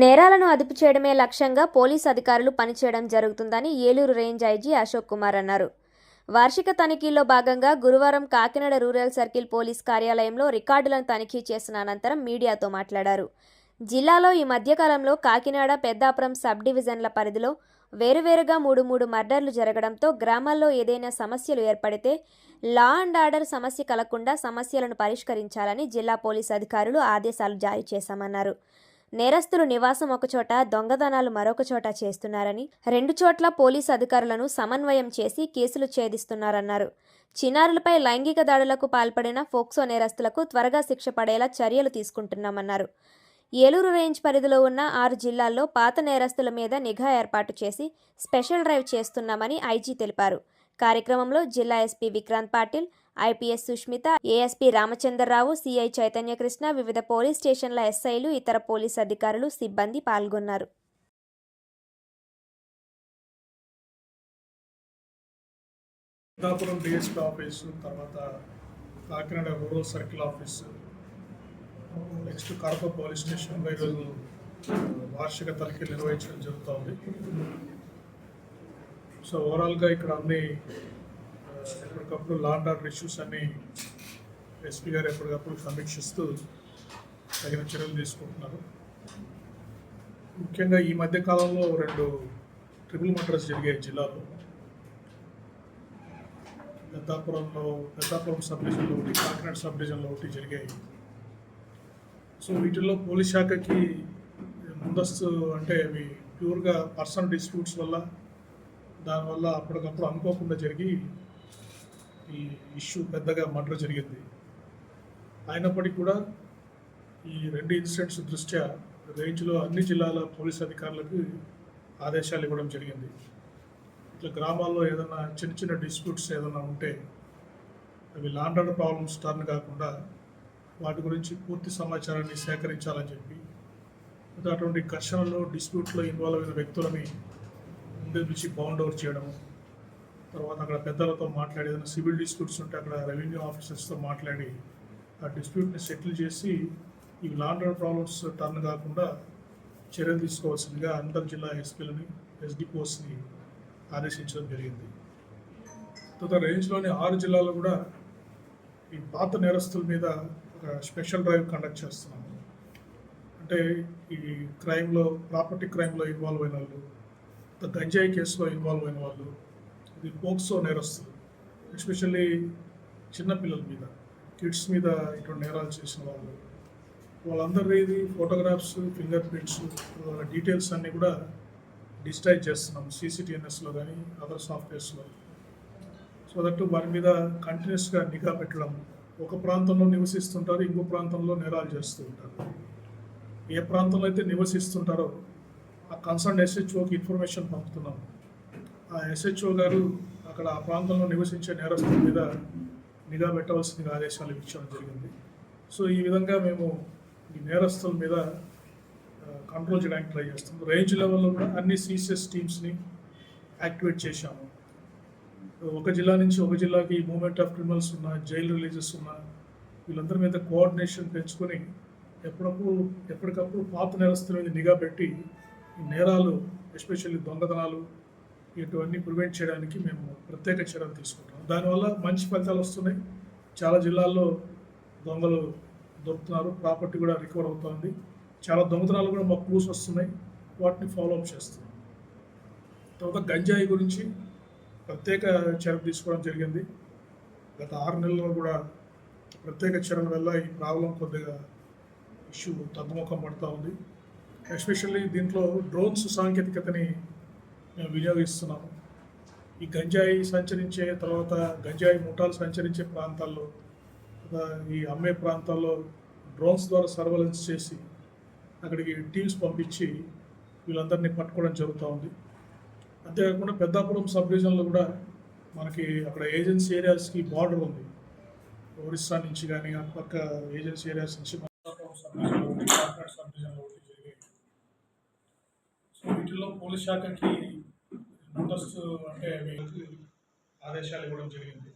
నేరాలను అదుపు చేయడమే లక్ష్యంగా పోలీసు అధికారులు పనిచేయడం జరుగుతుందని ఏలూరు రేంజ్ ఐజీ అశోక్ కుమార్ అన్నారు. వార్షిక తనిఖీల్లో భాగంగా గురువారం కాకినాడ రూరల్ సర్కిల్ పోలీస్ కార్యాలయంలో రికార్డులను తనిఖీ చేసిన అనంతరం మీడియాతో మాట్లాడారు. జిల్లాలో ఈ మధ్యకాలంలో కాకినాడ పెద్దాపురం సబ్ డివిజన్ల పరిధిలో వేరువేరుగా మూడు మూడు మర్డర్లు జరగడంతో గ్రామాల్లో ఏదైనా సమస్యలు ఏర్పడితే లా అండ్ ఆర్డర్ సమస్య కలగకుండా సమస్యలను పరిష్కరించాలని జిల్లా పోలీస్ అధికారులు ఆదేశాలు జారీ చేశామన్నారు. నేరస్తులు నివాసం ఒకచోట దొంగదనాలు మరొక చోట చేస్తున్నారని రెండు చోట్ల పోలీసు అధికారులను సమన్వయం చేసి కేసులు ఛేదిస్తున్నారన్నారు. చిన్నారులపై లైంగిక దాడులకు పాల్పడిన ఫోక్సో నేరస్తులకు త్వరగా శిక్ష పడేలా చర్యలు తీసుకుంటున్నామన్నారు. ఏలూరు రేంజ్ పరిధిలో ఉన్న ఆరు జిల్లాల్లో పాత నేరస్తుల మీద నిఘా ఏర్పాటు చేసి స్పెషల్ డ్రైవ్ చేస్తున్నామని ఐజీ తెలిపారు. కార్యక్రమంలో జిల్లా SP Vikrant Patil IPS Sushmita ASP Ramachandrarao CI Chaitanyakrishna వివిధ పోలీస్ స్టేషన్ల ఎస్ఐలు ఇతర పోలీస్ అధికారులు సిబ్బంది పాల్గొన్నారు. పెద్దాపురం డిఎస్పీ ఆఫీసు తర్వాత Kakinada rural circle office. Next Kadapa police స్టేషన్లో ఈరోజు వార్షిక తనిఖీ నిర్వహించడం జరుగుతూ ఉంది సో ఓవరాల్గా ఇక్కడ అన్ని ఎప్పటికప్పుడు ఎప్పటికప్పుడు లాండ్ ఆర్డర్ ఇష్యూస్ అన్ని ఎస్పీ గారు ఎప్పటికప్పుడు సమీక్షిస్తూ తగిన చర్యలు తీసుకుంటున్నారు. ముఖ్యంగా ఈ మధ్య కాలంలో రెండు ట్రిపుల్ మర్డర్స్ జరిగాయి జిల్లాలో. పెద్దాపురంలో పెద్దాపురం సబ్ డివిజన్లో ఒకటి కాకినాడ సబ్ డివిజన్లో ఒకటి జరిగాయి. సో వీటిల్లో పోలీస్ శాఖకి ముందస్తు అంటే అవి ప్యూర్గా పర్సనల్ డిస్ప్యూట్స్ వల్ల దానివల్ల అప్పటికప్పుడు అనుకోకుండా జరిగి ఈ ఇష్యూ పెద్దగా మర్డర్ జరిగింది. అయినప్పటికీ కూడా ఈ రెండు ఇన్సిడెంట్స్ దృష్ట్యా రేంజ్లో అన్ని జిల్లాల పోలీస్ అధికారులకు ఆదేశాలు ఇవ్వడం జరిగింది. ఇట్లా గ్రామాల్లో ఏదైనా చిన్న చిన్న డిస్ప్యూట్స్ ఏదైనా ఉంటే అవి లాండర్ ప్రాబ్లమ్స్ టర్న్ కాకుండా వాటి గురించి పూర్తి సమాచారాన్ని సేకరించాలని చెప్పి అటువంటి ఘర్షణలో డిస్ప్యూట్లో ఇన్వాల్వ్ అయిన వ్యక్తులని ముందే నుంచి బౌండ్ అవుట్ చేయడము తర్వాత అక్కడ పెద్దలతో మాట్లాడి ఏదైనా సివిల్ డిస్ప్యూట్స్ ఉంటే అక్కడ రెవెన్యూ ఆఫీసర్స్తో మాట్లాడి ఆ డిస్ప్యూట్ని సెటిల్ చేసి ఈ లాండ్ ప్రాబ్లమ్స్ టర్న్ కాకుండా చర్యలు తీసుకోవాల్సిందిగా అంతర్ జిల్లా ఎస్పీలని ఎస్డిపోస్ని ఆదేశించడం జరిగింది. తర్వాత రేంజ్లోని ఆరు జిల్లాల్లో కూడా ఈ పాత నేరస్తుల మీద ఒక స్పెషల్ డ్రైవ్ కండక్ట్ చేస్తున్నాము అంటే ఈ క్రైమ్లో ప్రాపర్టీ క్రైమ్లో ఇన్వాల్వ్ అయిన వాళ్ళు గంజాయి కేసులో ఇన్వాల్వ్ అయిన వాళ్ళు ఇది పోక్సో నేరస్తులు ఎస్పెషల్లీ చిన్నపిల్లల మీద కిడ్స్ మీద ఇటువంటి నేరాలు చేసిన వాళ్ళు. వాళ్ళందరిది ఫోటోగ్రాఫ్స్ ఫింగర్ ప్రింట్స్ వాళ్ళ డీటెయిల్స్ అన్నీ కూడా డిజిటైజ్ చేస్తున్నాం సీసీటీఎన్ఎస్లో కానీ అదర్ సాఫ్ట్వేర్స్లో. సో దట్ వారి మీద కంటిన్యూస్గా నిఘా పెట్టడం ఒక ప్రాంతంలో నివసిస్తుంటారు ఇంకో ప్రాంతంలో నేరాలు చేస్తూ ఉంటారు. ఏ ప్రాంతంలో అయితే నివసిస్తుంటారో ఆ కన్సర్న్ ఎస్హెచ్ఓకి ఇన్ఫర్మేషన్ పంపుతున్నాం ఎస్హెచ్ఓ గారు అక్కడ ఆ ప్రాంతంలో నివసించే నేరస్తుల మీద నిఘా పెట్టవలసిన ఆదేశాలు ఇచ్చడం జరిగింది. సో ఈ విధంగా మేము ఈ నేరస్తుల మీద కంట్రోల్ చేయడానికి ట్రై చేస్తాం. రేంజ్ లెవెల్లో కూడా అన్ని సీసీఎస్ టీమ్స్ని యాక్టివేట్ చేశాము. ఒక జిల్లా నుంచి ఒక జిల్లాకి మూమెంట్ ఆఫ్ క్రిమినల్స్ ఉన్న జైల్ రిలీజెస్ ఉన్న వీళ్ళందరి మీద కోఆర్డినేషన్ పెంచుకొని ఎప్పుడప్పుడు ఎప్పటికప్పుడు పాత నేరస్తుల మీద నిఘా పెట్టి ఈ నేరాలు ఎస్పెషల్లీ దొంగతనాలు ఇటువన్నీ ప్రివెంట్ చేయడానికి మేము ప్రత్యేక చర్యలు తీసుకుంటాం దానివల్ల మంచి ఫలితాలు వస్తున్నాయి. చాలా జిల్లాల్లో దొంగలు దొరుకుతున్నారు. ప్రాపర్టీ కూడా రికవర్ అవుతుంది. చాలా దొంగతనాలు కూడా మాకు క్లూస్ వస్తున్నాయి. వాటిని ఫాలో అప్ చేస్తున్నాం. తర్వాత గంజాయి గురించి ప్రత్యేక చర్య తీసుకోవడం జరిగింది. గత ఆరు నెలల్లో కూడా ప్రత్యేక చర్యల వల్ల ఈ ప్రాబ్లం కొద్దిగా ఇష్యూ తగ్గుముఖం పడుతూ ఉంది. ఎస్పెషల్లీ దీంట్లో డ్రోన్స్ సాంకేతికతని మేము వినియోగిస్తున్నాము. ఈ గంజాయి సంచరించే తర్వాత గంజాయి ముఠాలు సంచరించే ప్రాంతాల్లో ఈ అమ్మే ప్రాంతాల్లో డ్రోన్స్ ద్వారా సర్వలెన్స్ చేసి అక్కడికి టీమ్స్ పంపించి వీళ్ళందరినీ పట్టుకోవడం జరుగుతూ ఉంది. అంతేకాకుండా పెద్దాపురం సబ్ డివిజన్లో కూడా మనకి అక్కడ ఏజెన్సీ ఏరియాస్కి బార్డర్ ఉంది. ఒరిస్సా నుంచి కానీ అటుపక్క ఏజెన్సీ ఏరియాస్ నుంచి పెద్దాపురం సబ్ డివిజన్లో సబ్ డివిజన్లో సో వీటిల్లో పోలీస్ శాఖకి ముందస్తు అంటే ఆదేశాలు ఇవ్వడం జరిగింది.